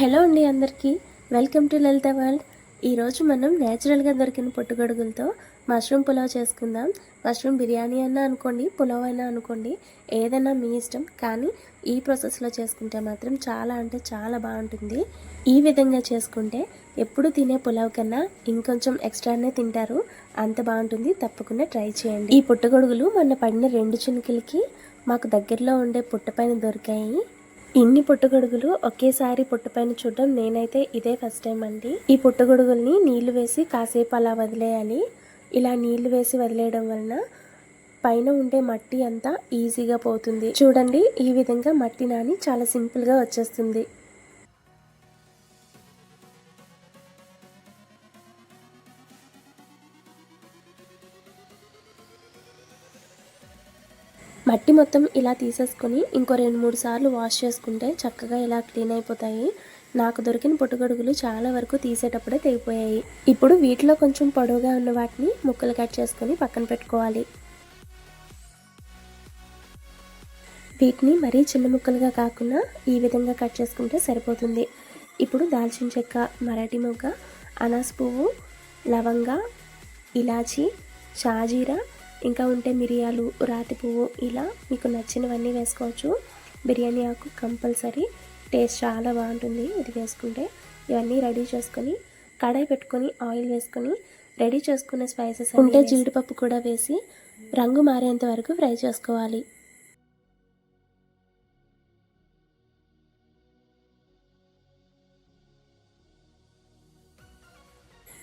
Hello అండి అందరికీ. Welcome to Lalitha world. ఈరోజు మనం న్యాచురల్గా దొరికిన పుట్టుగొడుగులతో మష్రూమ్ పులావ్ చేసుకుందాం. మష్రూమ్ బిర్యానీ అయినా అనుకోండి పులావ్ అయినా అనుకోండి ఏదైనా మీ ఇష్టం. కానీ ఈ ప్రాసెస్లో చేసుకుంటే మాత్రం చాలా అంటే చాలా బాగుంటుంది. ఈ విధంగా చేసుకుంటే ఎప్పుడు తినే పులావ్ కన్నా ఇంకొంచెం ఎక్స్ట్రానే తింటారు. అంత బాగుంటుంది. తప్పకుండా ట్రై చేయండి. ఈ పుట్టగొడుగులు మొన్న పడిన రెండు చినుకులకి మాకు దగ్గరలో ఉండే పుట్టపైన దొరికాయి. ఇన్ని పుట్టగొడుగులు ఒకేసారి పుట్టపైన చూడడం నేనైతే ఇదే ఫస్ట్ టైం అండి. ఈ పుట్టగొడుగుల్ని నీళ్ళు వేసి కాసేపు అలా వదిలేయాలి. ఇలా నీళ్ళు వేసి వదిలేయడం వలన పైన ఉండే మట్టి అంతా ఈజీగా పోతుంది. చూడండి ఈ విధంగా మట్టి నాని చాలా సింపుల్గా వచ్చేస్తుంది. మట్టి మొత్తం ఇలా తీసేసుకొని ఇంకో రెండు మూడు సార్లు వాష్ చేసుకుంటే చక్కగా ఇలా క్లీన్ అయిపోతాయి. నాకు దొరికిన పుట్టుగొడుగులు చాలా వరకు తీసేటప్పుడే తెగిపోయాయి. ఇప్పుడు వీటిలో కొంచెం పొడవుగా ఉన్న వాటిని ముక్కలు కట్ చేసుకొని పక్కన పెట్టుకోవాలి. వీటిని మరీ చిన్న ముక్కలుగా కాకుండా ఈ విధంగా కట్ చేసుకుంటే సరిపోతుంది. ఇప్పుడు దాల్చిన చెక్క మరాఠీ మొగ్గ అనాస్ పువ్వు లవంగ ఇలాచి షాజీరా ఇంకా ఉంటే మిరియాలు రాతి పువ్వు ఇలా మీకు నచ్చినవన్నీ వేసుకోవచ్చు. బిర్యానీ ఆకు కంపల్సరీ. టేస్ట్ చాలా బాగుంటుంది ఇది వేసుకుంటే. ఇవన్నీ రెడీ చేసుకొని కడాయి పెట్టుకొని ఆయిల్ వేసుకొని రెడీ చేసుకున్న స్పైసెస్ ఉంటే జీడిపప్పు కూడా వేసి రంగు మారేంత వరకు ఫ్రై చేసుకోవాలి.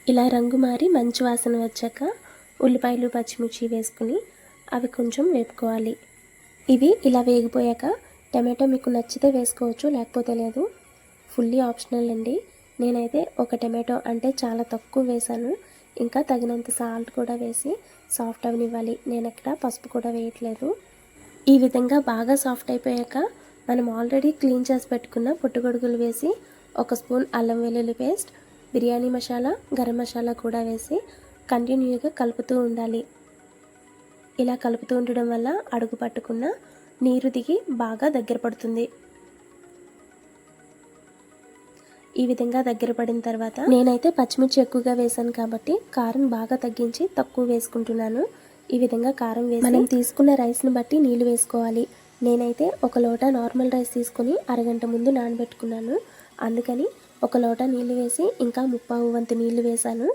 ఇలా రంగు మారి మంచి వాసన వచ్చాక ఉల్లిపాయలు పచ్చిమిర్చి వేసుకుని అవి కొంచెం వేపుకోవాలి. ఇవి ఇలా వేగిపోయాక టమాటో మీకు నచ్చితే వేసుకోవచ్చు లేకపోతే లేదు. ఫుల్లీ ఆప్షనల్ అండి. నేనైతే ఒక టమాటో అంటే చాలా తక్కువ వేశాను ఇంకా తగినంత సాల్ట్ కూడా వేసి సాఫ్ట్ అవనివ్వాలి. నేను అక్కడ పసుపు కూడా వేయట్లేదు. ఈ విధంగా బాగా సాఫ్ట్ అయిపోయాక మనం ఆల్రెడీ క్లీన్ చేసి పెట్టుకున్న పుట్టుగొడుగులు వేసి ఒక స్పూన్ అల్లం వెల్లుల్లి పేస్ట్ బిర్యానీ మసాలా గరం మసాలా కూడా వేసి కంటిన్యూగా కలుపుతూ ఉండాలి. ఇలా కలుపుతూ ఉండడం వల్ల అడుగు పట్టుకున్న నీరు దిగి బాగా దగ్గర పడుతుంది. ఈ విధంగా దగ్గర పడిన తర్వాత నేనైతే పచ్చిమిర్చి ఎక్కువగా వేసాను కాబట్టి కారం బాగా తగ్గించి తక్కువ వేసుకుంటున్నాను. ఈ విధంగా కారం వేసి మనం తీసుకున్న రైస్ని బట్టి నీళ్ళు వేసుకోవాలి. నేనైతే ఒక లోట నార్మల్ రైస్ తీసుకొని అరగంట ముందు నానబెట్టుకున్నాను. అందుకని ఒక లోట నీళ్ళు వేసి ఇంకా ముప్పావు వంతు నీళ్ళు వేశాను.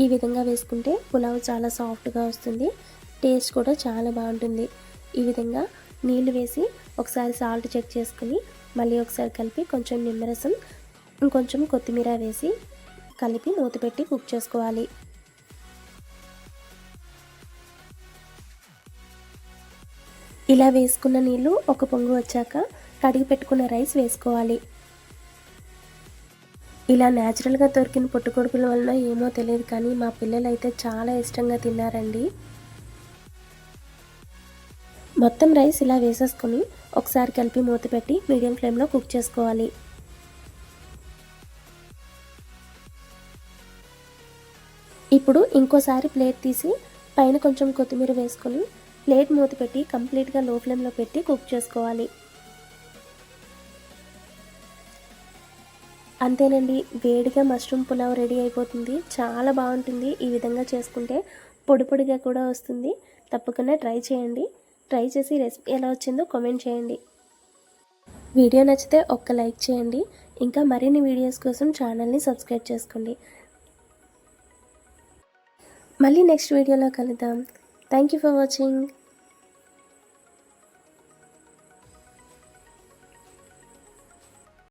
ఈ విధంగా వేసుకుంటే పులావ్ చాలా సాఫ్ట్గా వస్తుంది. టేస్ట్ కూడా చాలా బాగుంటుంది. ఈ విధంగా నీళ్ళు వేసి ఒకసారి సాల్ట్ చెక్ చేసుకుని మళ్ళీ ఒకసారి కలిపి కొంచెం నిమ్మరసం ఇంకొంచెం కొత్తిమీర వేసి కలిపి మూత పెట్టి కుక్ చేసుకోవాలి. ఇలా వేసుకున్న నీళ్ళు ఒక పొంగు వచ్చాక కడిగి పెట్టుకున్న రైస్ వేసుకోవాలి. ఇలా న్యాచురల్గా దొరికిన పుట్టుకొడుకుల వలన ఏమో తెలియదు కానీ మా పిల్లలు అయితే చాలా ఇష్టంగా తిన్నారండి. మొత్తం రైస్ ఇలా వేసేసుకొని ఒకసారి కలిపి మూత పెట్టి మీడియం ఫ్లేమ్లో కుక్ చేసుకోవాలి. ఇప్పుడు ఇంకోసారి ప్లేట్ తీసి పైన కొంచెం కొత్తిమీర వేసుకొని ప్లేట్ మూత పెట్టి కంప్లీట్గా లో ఫ్లేమ్లో పెట్టి కుక్ చేసుకోవాలి. అంతేనండి వేడిగా మష్రూమ్ పులావ్ రెడీ అయిపోతుంది. చాలా బాగుంటుంది ఈ విధంగా చేసుకుంటే. పొడి పొడిగా కూడా వస్తుంది. తప్పకుండా ట్రై చేయండి. ట్రై చేసి రెసిపీ ఎలా వచ్చిందో కామెంట్ చేయండి. వీడియో నచ్చితే ఒక్క లైక్ చేయండి. ఇంకా మరిన్ని వీడియోస్ కోసం ఛానల్ని సబ్స్క్రైబ్ చేసుకోండి. మళ్ళీ నెక్స్ట్ వీడియోలో కలుద్దాం. Thank you for watching.